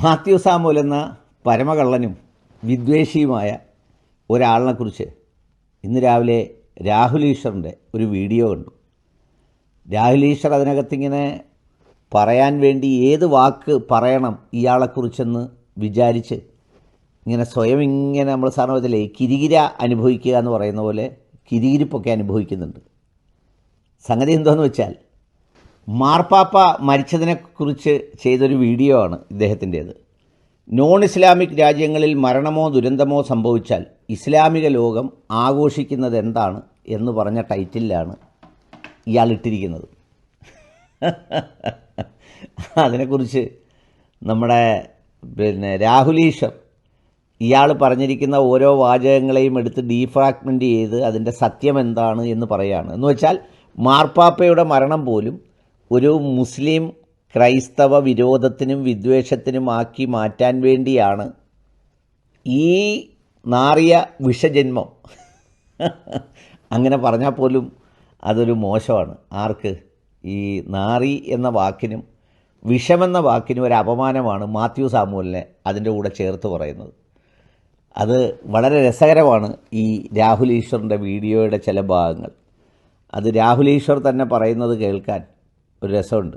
മാത്യു സാമുൽ എന്ന പരമകള്ളനും വിദ്വേഷിയുമായ ഒരാളിനെക്കുറിച്ച് ഇന്ന് രാവിലെ രാഹുൽ ഈശ്വറിന്റെ ഒരു വീഡിയോ കണ്ടു. രാഹുൽ ഈശ്വർ അതിനകത്തിങ്ങനെ പറയാൻ വേണ്ടി ഏത് വാക്ക് പറയണം ഇയാളെക്കുറിച്ചെന്ന് വിചാരിച്ച് ഇങ്ങനെ സ്വയം ഇങ്ങനെ നമ്മൾ സാറിനത്തില്ലേ കിരികിര അനുഭവിക്കുക എന്ന് പറയുന്ന പോലെ കിരികിരിപ്പൊക്കെ അനുഭവിക്കുന്നുണ്ട്. സംഗതി എന്തോന്ന് വെച്ചാൽ മാർപ്പാപ്പ മരിച്ചതിനെക്കുറിച്ച് ചെയ്തൊരു വീഡിയോ ആണ് ഇദ്ദേഹത്തിന്റേത്. നോൺ ഇസ്ലാമിക് രാജ്യങ്ങളിൽ മരണമോ ദുരന്തമോ സംഭവിച്ചാൽ ഇസ്ലാമിക ലോകം ആഘോഷിക്കുന്നത് എന്താണ് എന്ന് പറഞ്ഞ ടൈറ്റിലാണ് ഇയാൾ ഇട്ടിരിക്കുന്നത്. അതിനെക്കുറിച്ച് നമ്മുടെ പിന്നെ രാഹുലീശ്വർ ഇയാൾ പറഞ്ഞിരിക്കുന്ന ഓരോ വാചകങ്ങളെയും എടുത്ത് ഡീഫ്രാഗ്മെന്റ് ചെയ്ത് അതിന്റെ സത്യം എന്താണ് എന്ന് പറയുകയാണ് എന്ന് വെച്ചാൽ മാർപ്പാപ്പയുടെ മരണം പോലും ഒരു മുസ്ലിം ക്രൈസ്തവ വിരോധത്തിനും വിദ്വേഷത്തിനും ആക്കി മാറ്റാൻ വേണ്ടിയാണ് ഈ നാറിയ വിഷജന്മം. അങ്ങനെ പറഞ്ഞാൽ പോലും അതൊരു മോശമാണ്. ആർക്ക്? ഈ നാറി എന്ന വാക്കിനും വിഷമെന്ന വാക്കിനും ഒരു അപമാനമാണ് മാത്യു സാമുവലിനെ അതിന്റെ കൂടെ ചേർത്ത് പറയുന്നത്. അത് വളരെ രസകരമാണ് ഈ രാഹുൽ ഈശ്വറിന്റെ വീഡിയോയുടെ ചില ഭാഗങ്ങൾ. അത് രാഹുൽ ഈശ്വർ തന്നെ പറയുന്നത് കേൾക്കാൻ. ഒരു രസമുണ്ട്.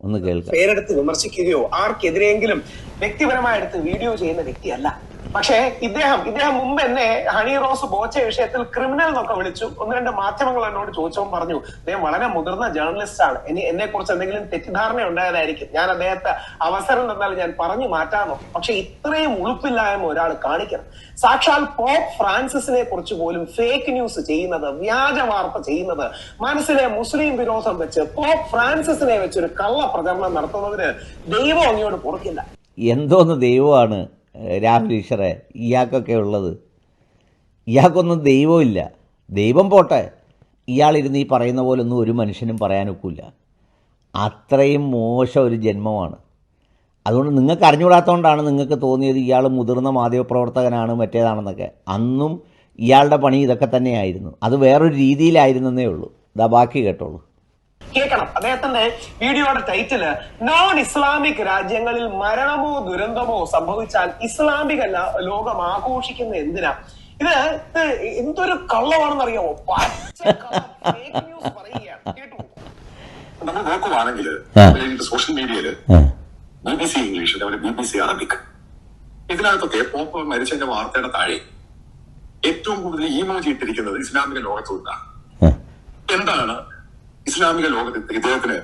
ഒന്ന് കേൾക്കാം. പേരെടുത്ത് വിമർശിക്കുകയോ ആർക്കെതിരെയെങ്കിലും വ്യക്തിപരമായെടുത്ത് വീഡിയോ ചെയ്യുന്ന വ്യക്തിയല്ല. പക്ഷേ ഇദ്ദേഹം ഇദ്ദേഹം മുമ്പ് എന്നെ ഹണി റോസ് ബോച്ച വിഷയത്തിൽ ക്രിമിനൽ എന്നൊക്കെ വിളിച്ചു. ഒന്ന് രണ്ട് മാധ്യമങ്ങൾ എന്നോട് ചോദിച്ചോ പറഞ്ഞു അദ്ദേഹം വളരെ മുതിർന്ന ജേർണലിസ്റ്റ് ആണ്. ഇനി എന്നെ കുറിച്ച് എന്തെങ്കിലും തെറ്റിദ്ധാരണ ഉണ്ടായതായിരിക്കും ഞാൻ അദ്ദേഹത്തെ അവസരം തന്നാൽ ഞാൻ പറഞ്ഞു മാറ്റാമോ പക്ഷെ ഇത്രയും ഉളുപ്പില്ലായ്മ ഒരാൾ കാണിക്കണം. സാക്ഷാൽ പോപ്പ് ഫ്രാൻസിസിനെ കുറിച്ച് പോലും ഫേക്ക് ന്യൂസ് ചെയ്യുന്നത് വ്യാജ വാർത്ത ചെയ്യുന്നത് മനസ്സിലെ മുസ്ലിം വിരോധം വെച്ച് പോപ്പ് ഫ്രാൻസിസിനെ വെച്ച് ഒരു കള്ള പ്രചരണം നടത്തുന്നതിന് ദൈവം അങ്ങോട്ട് പൊറുക്കില്ല. എന്തോന്ന് ദൈവമാണ് രാഹുൽ ഇയാൾക്കൊക്കെ ഉള്ളത്. ഇയാൾക്കൊന്നും ദൈവമില്ല ദൈവം പോട്ടെ. ഇയാളിരുന്ന് ഈ പറയുന്ന പോലൊന്നും ഒരു മനുഷ്യനും പറയാനൊക്കില്ല അത്രയും മോശം ഒരു ജന്മമാണ്. അതുകൊണ്ട് നിങ്ങൾക്ക് അറിഞ്ഞുകൂടാത്തതുകൊണ്ടാണ് നിങ്ങൾക്ക് തോന്നിയത് ഇയാൾ മുതിർന്ന മാധ്യമപ്രവർത്തകനാണ് മറ്റേതാണെന്നൊക്കെ. അന്നും ഇയാളുടെ പണി ഇതൊക്കെ തന്നെയായിരുന്നു. അത് വേറൊരു രീതിയിലായിരുന്നെന്നേ ഉള്ളൂ. ഇതാ ബാക്കി കേട്ടോളൂ. കേൾക്കണം. അദ്ദേഹത്തിന്റെ വീഡിയോയുടെ ടൈറ്റിൽ നോൺ ഇസ്ലാമിക് രാജ്യങ്ങളിൽ മരണമോ ദുരന്തമോ സംഭവിച്ചാൽ ഇസ്ലാമിക ലോകം ആഘോഷിക്കുന്ന എന്തിനാ? ഇത് ഇത് എന്തൊരു കള്ളമാണെന്ന് അറിയാമോ നമ്മൾ നോക്കുവാണെങ്കിൽ സോഷ്യൽ മീഡിയയിൽ ബി ബി സി ഇംഗ്ലീഷ് അതേപോലെ ബി ബി സി അറബിക് ഇതിനകത്തൊക്കെ പോപ്പ് മരിച്ചതിന്റെ വാർത്തയുടെ താഴെ ഏറ്റവും കൂടുതൽ ഈമോജി ഇട്ടിരിക്കുന്നത് ഇസ്ലാമിക ലോകത്തുനിന്നാണ്. എന്താണ് ഇസ്ലാമിക ലോകത്ത് ഇദ്ദേഹത്തിന്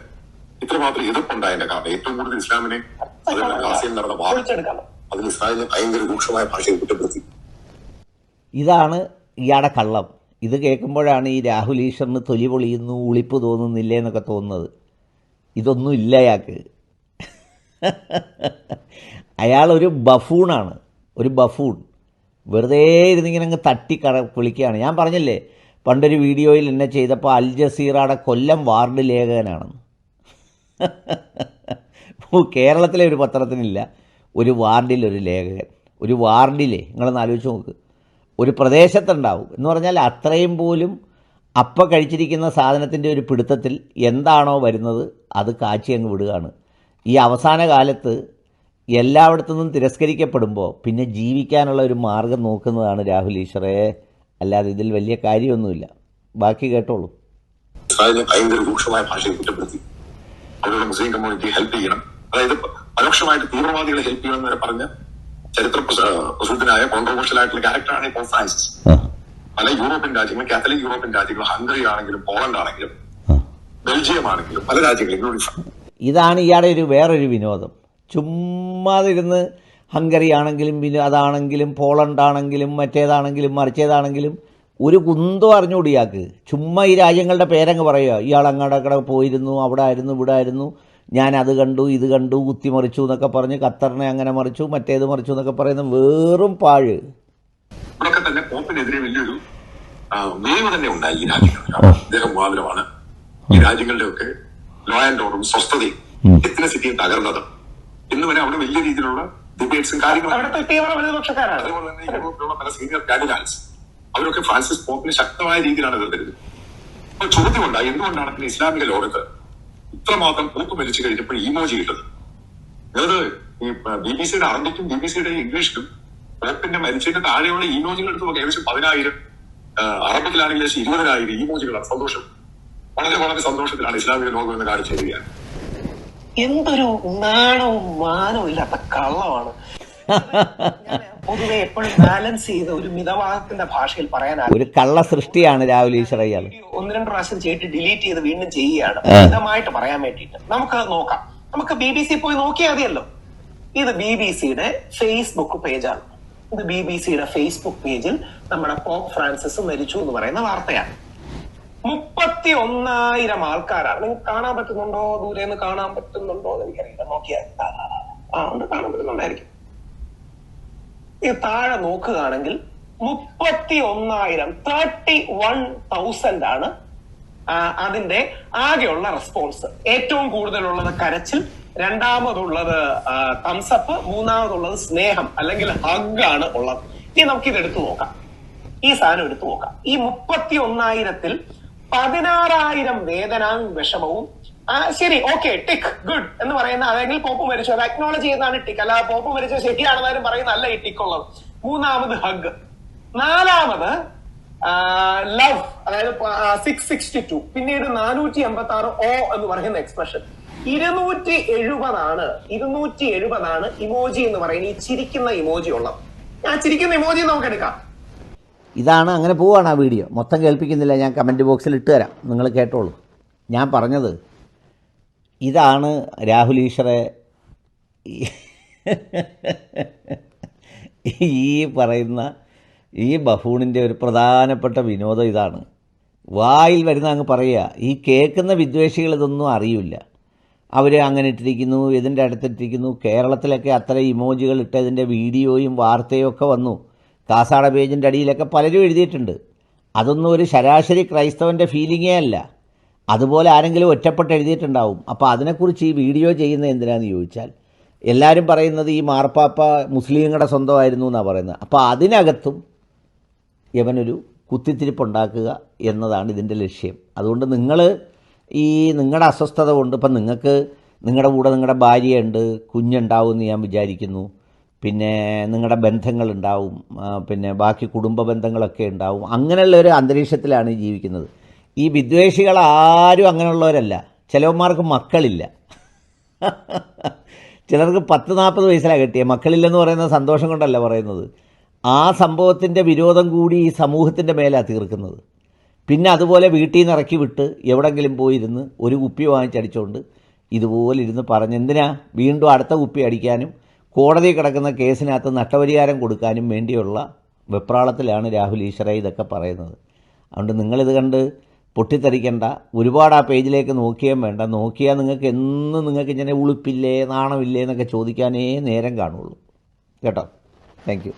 ഇത്രമാത്രം എതിർപ്പുണ്ടായതിന്റെ കാരണം ഏറ്റവും കൂടുതൽ ഇസ്ലാമിനെ അതേപോലെ ഗാസയിൽ നടന്ന പൊളിച്ചെടുക്കാം അതിൽ ഇസ്രായേലിനെ ഭയങ്കര രൂക്ഷമായ ഭാഷയിൽ കുറ്റപ്പെടുത്തി. ഇതാണ് ഇയാടെ കള്ളം. ഇത് കേൾക്കുമ്പോഴാണ് ഈ രാഹുൽ ഈശ്വറിന് തൊലി പൊളിയുന്നു ഉളിപ്പ് തോന്നുന്നില്ലേ എന്നൊക്കെ തോന്നുന്നത്. ഇതൊന്നും ഇല്ല അയാൾക്ക് അയാൾ ഒരു ബഫൂണാണ്. ഒരു ബഫൂൺ. വെറുതെ ഇരുന്നിങ്ങനെ അങ്ങ് തട്ടി കട വിളിക്കുകയാണ്. ഞാൻ പറഞ്ഞില്ലേ പണ്ടൊരു വീഡിയോയിൽ എന്നെ ചെയ്തപ്പോൾ അൽ ജസീറയുടെ കൊല്ലം വാർഡ് ലേഖകനാണ്. കേരളത്തിലെ ഒരു പത്രത്തിനില്ല ഒരു വാർഡിൽ ഒരു ലേഖകൻ. ഒരു വാർഡിലെ നിങ്ങളൊന്ന് ആലോചിച്ച് നോക്ക്. ഒരു പ്രദേശത്തുണ്ടാവും. എന്ന് പറഞ്ഞാൽ അത്രയും പോലും അപ്പം കഴിച്ചിരിക്കുന്ന സാധനത്തിന്റെ ഒരു പിടുത്തത്തിൽ എന്താണോ വരുന്നത് അത് കാച്ചി അങ്ങ് വിടുകയാണ്. ഈ അവസാന കാലത്ത് എല്ലായിടത്തു നിന്നും തിരസ്കരിക്കപ്പെടുമ്പോൾ പിന്നെ ജീവിക്കാനുള്ള ഒരു മാർഗം നോക്കുന്നതാണ് രാഹുൽ ഈശ്വറെ. അല്ലാതെ ഇതിൽ വലിയ കാര്യമൊന്നുമില്ല. ബാക്കി കേട്ടോളൂ. ഭയങ്കര രൂക്ഷമായ ഭാഷയെ കുറ്റപ്പെടുത്തി. അവരുടെ മുസ്ലിം കമ്മ്യൂണിറ്റി ഹെൽപ്പ് ചെയ്യണം. അതായത് പരോക്ഷമായിട്ട് തീവ്രവാദികളെ ഹെൽപ്പ് ചെയ്യണം എന്ന് പറഞ്ഞ ചരിത്ര പ്രസ- പ്രസിദ്ധനായ കോൺട്രവേഴ്ഷ്യൽ ആയിട്ടുള്ള ക്യാരക്ടറാണ് ഇപ്പോൾ ഫ്രാൻസിസ്. പല യൂറോപ്യൻ രാജ്യങ്ങൾ കാത്തലിക് യൂറോപ്യൻ രാജ്യങ്ങൾ ഹംഗറി ആണെങ്കിലും പോളണ്ട് ആണെങ്കിലും ബെൽജിയം ആണെങ്കിലും പല രാജ്യങ്ങളും ഇൻക്ലൂഡിംഗ് ഇതാണ് ഇയാളുടെ ഒരു വേറൊരു വിനോദം. ചുമ്മാതിരുന്ന് ഹംഗറി ആണെങ്കിലും പിന്നെ അതാണെങ്കിലും പോളണ്ട് ആണെങ്കിലും മറ്റേതാണെങ്കിലും മറിച്ചേതാണെങ്കിലും ഒരു കുന്തം അറിഞ്ഞുകൂടി ഇയാൾക്ക്. ചുമ്മാ ഈ രാജ്യങ്ങളുടെ പേരങ്ങ് പറയുക. ഇയാൾ അങ്ങോട്ടൊക്കെ പോയിരുന്നു അവിടെ ആയിരുന്നു ഇവിടെ ആയിരുന്നു. ഞാൻ അത് കണ്ടു ഇത് കണ്ടു കുത്തിമറിച്ചു എന്നൊക്കെ പറഞ്ഞ് ഖത്തറിനെ അങ്ങനെ മറിച്ചു മറ്റേത് മറിച്ചു എന്നൊക്കെ പറയുന്ന വെറും പാഴ്. ഇതൊക്കെ തന്നെ പോപ്പിനെതിരെ വലിയൊരു വേവ് തന്നെ ഉണ്ടായി ഈ രാജ്യങ്ങൾ കാരണം അദ്ദേഹം മുഖാന്തരമാണ് ഈ രാജ്യങ്ങളുടെയൊക്കെ ലോ ആൻഡ് ഓർഡറും സ്വസ്ഥതയും എത്തിനസിറ്റിയും തകർന്നത്. ഇന്ന് വരെ അവിടെ വലിയ രീതിയിലുള്ള ഡിബേറ്റ്സും കാര്യങ്ങളും അവിടുത്തെ തീവ്ര വലതുപക്ഷക്കാരാണ് അതുപോലെ തന്നെ യൂറോപ്പിലുള്ള പല സീനിയർ കാൻഡിഡാറ്റ്സ് അവരൊക്കെ ഫ്രാൻസിസ് പോപ്പിന് ശക്തമായ രീതിയിലാണ് എതിർത്തിരുന്നത് അപ്പൊ ചോദ്യമുണ്ട് എന്തുകൊണ്ടാണ് പിന്നെ ഇസ്ലാമിക ലോകത്ത് ഇത്രമാത്രം പോപ്പ് മരിച്ചു കഴിഞ്ഞപ്പോൾ ഇമോജി കിട്ടുന്നത്? അതായത് ഈ ബി ബി സിയുടെ അറബിക്കും ബി ബി സിയുടെ ഇംഗ്ലീഷിലും പോപ്പിന്റെ മരിച്ചതിന്റെ താഴെയുള്ള ഇമോജികൾ എടുത്ത് നോക്കുക ഏകദേശം പതിനായിരം അറബിക്കിലാണെങ്കിൽ ഏകദേശം ഇരുപതിനായിരം ഇമോജികളാണ് സന്തോഷം. വളരെ വളരെ സന്തോഷത്തിലാണ് ഇസ്ലാമിക ലോകം എന്ന് കാണിച്ചു തരികയാണ്. എന്തൊരു നാണവും മാനവും ഇല്ലാത്ത കള്ളമാണ്. പൊതുവെ എപ്പോഴും ബാലൻസ് ചെയ്ത് ഒരു മിതവാദത്തിന്റെ ഭാഷയിൽ പറയാൻ ഒരു കള്ള സൃഷ്ടിയാണ് രാഹുൽ ഈശ്വർ ഒന്ന് രണ്ട് പ്രാവശ്യം ചെയ്തിട്ട് ഡിലീറ്റ് ചെയ്ത് വീണ്ടും ചെയ്യുകയാണ്. മിതമായിട്ട് പറയാൻ വേണ്ടിയിട്ട്. നമുക്ക് നോക്കാം. നമുക്ക് ബി ബി സി പോയി നോക്കിയാൽ മതിയല്ലോ. ഇത് ബി ബി സിയുടെ ഫേസ്ബുക്ക് പേജാണ് ഇത് ബി ബി സിയുടെ ഫേസ്ബുക്ക് പേജിൽ നമ്മുടെ പോപ്പ് ഫ്രാൻസിസ് മരിച്ചു എന്ന് പറയുന്ന വാർത്തയാണ്. മുപ്പത്തി ഒന്നായിരം ആൾക്കാരാണ്. നിങ്ങൾക്ക് കാണാൻ പറ്റുന്നുണ്ടോ? ദൂരെ നിന്ന് കാണാൻ പറ്റുന്നുണ്ടോ എന്ന് എനിക്കറിയില്ല. നോക്കിയാൽ ആ, ഉണ്ട്. കാണാൻ പറ്റുന്നുണ്ടായിരിക്കും. ഈ താഴെ നോക്കുകയാണെങ്കിൽ മുപ്പത്തി ഒന്നായിരം തേർട്ടി വൺ തൗസൻഡ് ആണ് അതിന്റെ ആകെയുള്ള റെസ്പോൺസ് ഏറ്റവും കൂടുതലുള്ളത് കരച്ചിൽ രണ്ടാമതുള്ളത് തംസപ്പ് മൂന്നാമതുള്ളത് സ്നേഹം അല്ലെങ്കിൽ ഹഗ് ആണ് ഉള്ളത്. ഇനി നമുക്ക് ഇത് എടുത്തു നോക്കാം. ഈ സാധനം എടുത്തു നോക്കാം. ഈ മുപ്പത്തി ഒന്നായിരത്തിൽ പതിനാറായിരം വേദനാം വിഷമവും. ആ ശരി ഓക്കെ ടിക് ഗുഡ് എന്ന് പറയുന്ന അതെങ്കിൽ പോപ്പ് മരിച്ചു. അത് അക്നോളജ് ചെയ്യുന്നതാണ് ടിക്ക് അല്ല പോപ്പ് മരിച്ചു ശരിയാണെന്നാലും പറയുന്ന അല്ല ഈ ടിക്ക് ഉള്ളത്. മൂന്നാമത് ഹഗ് നാലാമത് ലവ് അതായത് സിക്സ് സിക്സ്റ്റി ടു പിന്നീട് നാനൂറ്റി എൺപത്തി ആറ് ഓ എന്ന് പറയുന്ന എക്സ്പ്രഷൻ ഇരുന്നൂറ്റി എഴുപതാണ് ഇരുന്നൂറ്റി എഴുപതാണ് ഇമോജി എന്ന് പറയുന്ന ഈ ചിരിക്കുന്ന ഇമോജി ഉള്ളത്. ആ ചിരിക്കുന്ന ഇമോജി നമുക്ക് എടുക്കാം. ഇതാണ് അങ്ങനെ പോവാണ് ആ വീഡിയോ. മൊത്തം കേൾപ്പിക്കുന്നില്ല ഞാൻ കമന്റ് ബോക്സിൽ ഇട്ട് തരാം. നിങ്ങൾ കേട്ടോളൂ. ഞാൻ പറഞ്ഞത് ഇതാണ് രാഹുൽ ഈശ്വറെ ഈ- പറയുന്ന ഈ ബഫൂണിന്റെ ഒരു പ്രധാനപ്പെട്ട വിനോദം ഇതാണ്. വായിൽ വരുന്ന അങ്ങ് പറയുക ഈ കേൾക്കുന്ന വിദ്വേഷികൾ ഇതൊന്നും അറിയില്ല. അവർ അങ്ങനെ ഇട്ടിരിക്കുന്നു ഇതിന്റെ അടുത്തിട്ടിരിക്കുന്നു കേരളത്തിലൊക്കെ അത്ര ഇമോജികൾ ഇട്ടതിന്റെ വീഡിയോയും വാർത്തയും ഒക്കെ വന്നു. കാസാട പേജിന്റെ അടിയിലൊക്കെ പലരും എഴുതിയിട്ടുണ്ട്. അതൊന്നും ഒരു ശരാശരി ക്രൈസ്തവന്റെ ഫീലിങ്ങേ അല്ല. അതുപോലെ ആരെങ്കിലും ഒറ്റപ്പെട്ട് എഴുതിയിട്ടുണ്ടാവും. അപ്പോൾ അതിനെക്കുറിച്ച് ഈ വീഡിയോ ചെയ്യുന്ന എന്തിനാണെന്ന് ചോദിച്ചാൽ എല്ലാവരും പറയുന്നത് ഈ മാർപ്പാപ്പ മുസ്ലിങ്ങളുടെ സ്വന്തമായിരുന്നു എന്നാണ് പറയുന്നത്. അപ്പോൾ അതിനകത്തും യവനൊരു കുത്തിത്തിരിപ്പുണ്ടാക്കുക എന്നതാണ് ഇതിന്റെ ലക്ഷ്യം. അതുകൊണ്ട് നിങ്ങൾ ഈ നിങ്ങളുടെ അസ്വസ്ഥത കൊണ്ട് ഇപ്പം നിങ്ങൾക്ക് നിങ്ങളുടെ കൂടെ നിങ്ങളുടെ ഭാര്യയുണ്ട് കുഞ്ഞുണ്ടാവും എന്ന് ഞാൻ വിചാരിക്കുന്നു. പിന്നെ നിങ്ങളുടെ ബന്ധങ്ങളുണ്ടാവും പിന്നെ ബാക്കി കുടുംബ ബന്ധങ്ങളൊക്കെ ഉണ്ടാവും. അങ്ങനെയുള്ള ഒരു അന്തരീക്ഷത്തിലാണ് ജീവിക്കുന്നത്. ഈ വിദ്വേഷികൾ ആരും അങ്ങനെയുള്ളവരല്ല. ചിലവന്മാർക്ക് മക്കളില്ല. ചിലർക്ക് പത്ത് നാൽപ്പത് വയസ്സിലാണ് കിട്ടിയ. മക്കളില്ലെന്ന് പറയുന്നത് സന്തോഷം കൊണ്ടല്ല പറയുന്നത്. ആ സംഭവത്തിന്റെ വിരോധം കൂടി ഈ സമൂഹത്തിന്റെ മേലാണ് തീർക്കുന്നത്. പിന്നെ അതുപോലെ വീട്ടിൽ നിന്ന് ഇറക്കി വിട്ട് എവിടെങ്കിലും പോയിരുന്ന് ഒരു കുപ്പി വാങ്ങിച്ചടിച്ചുകൊണ്ട് ഇതുപോലെ ഇരുന്ന് പറഞ്ഞ് എന്തിനാ വീണ്ടും അടുത്ത കുപ്പി അടിക്കാനും കോടതി കിടക്കുന്ന കേസിനകത്ത് നഷ്ടപരിഹാരം കൊടുക്കാനും വേണ്ടിയുള്ള വെപ്രാളത്തിലാണ് രാഹുൽ ഈശ്വര ഇതൊക്കെ പറയുന്നത്. അതുകൊണ്ട് നിങ്ങളിത് കണ്ട് പൊട്ടിത്തെറിക്കേണ്ട. ഒരുപാട് ആ പേജിലേക്ക് നോക്കിയാൽ വേണ്ട. നോക്കിയാൽ നിങ്ങൾക്ക് എന്നും നിങ്ങൾക്ക് ഇങ്ങനെ ഉളുപ്പില്ലേ നാണമില്ലേ എന്നൊക്കെ ചോദിക്കാനേ നേരം കാണുള്ളൂ. കേട്ടോ? താങ്ക്